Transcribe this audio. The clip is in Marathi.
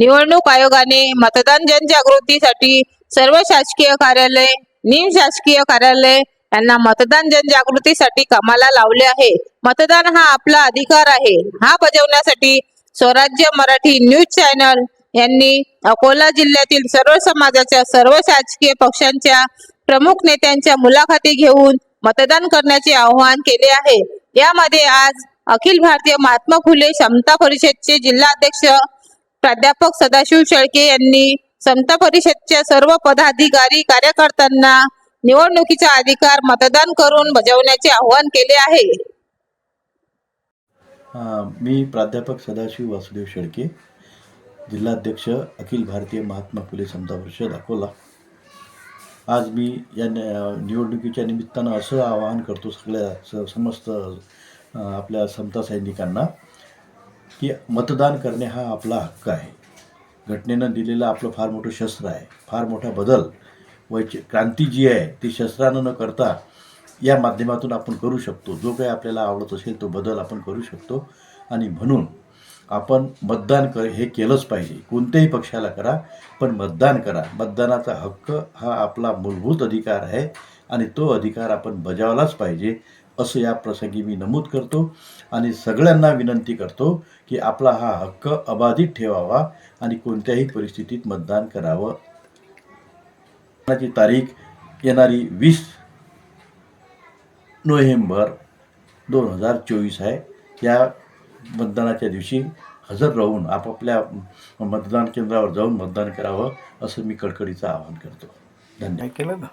निवडणूक आयोगाने मतदान जनजागृतीसाठी सर्व शासकीय कार्यालय निम शासकीय कार्यालय यांना मतदान जनजागृतीसाठी कामाला लावले आहे. मतदान हा आपला अधिकार आहे. हा बजावण्यासाठी स्वराज्य मराठी न्यूज चॅनल यांनी अकोला जिल्ह्यातील सर्व समाजाच्या सर्व शासकीय पक्षांच्या प्रमुख नेत्यांच्या मुलाखती घेऊन मतदान करण्याचे आवाहन केले आहे. यामध्ये आज अखिल भारतीय महात्मा फुले समता परिषदचे जिल्हाध्यक्ष प्राध्यापक सदाशिव शेळके यांनी समता परिषदच्या सर्व पदाधिकारी कार्यकर्त्यांना निवडणुकीचा अधिकार मतदान करून बजावण्याचे आवाहन केले आहे. मी प्राध्यापक सदाशिव वासुदेव शेळके जिल्हाध्यक्ष अखिल भारतीय महात्मा फुले समता परिषद अकोला. आज मी या निवडणुकीच्या निमित्तानं असं आवाहन करतो सगळ्या समस्त आपल्या समता सैनिकांना. की मतदान करणे हा आपला हक्क आहे. घटनेनं दिलेलं आपलं फार मोठं शस्त्र आहे. फार मोठा बदल वैच क्रांती जी आहे ती शस्त्रानं न करता या माध्यमातून आपण करू शकतो. जो काही आपल्याला आवडत असेल तो बदल आपण करू शकतो. आणि म्हणून आपण मतदान कर हे केलंच पाहिजे. कोणत्याही पक्षाला करा पण मतदान करा. मतदानाचा हक्क हा आपला मूलभूत अधिकार आहे आणि तो अधिकार आपण बजावलाच पाहिजे. असं या प्रसंगी मी नमूद करतो आणि सगळ्यांना विनंती करतो की आपला हा हक्क अबाधित ठेवावा आणि कोणत्याही परिस्थितीत मतदान करावं. तारीख येणारी वीस नोव्हेंबर दोन हजार चोवीस आहे. या मतदानाच्या दिवशी हजर राहून आपापल्या मतदान केंद्रावर जाऊन मतदान करावं असं मी कडकडीचं आवाहन करतो. धन्यवाद. केलं ना?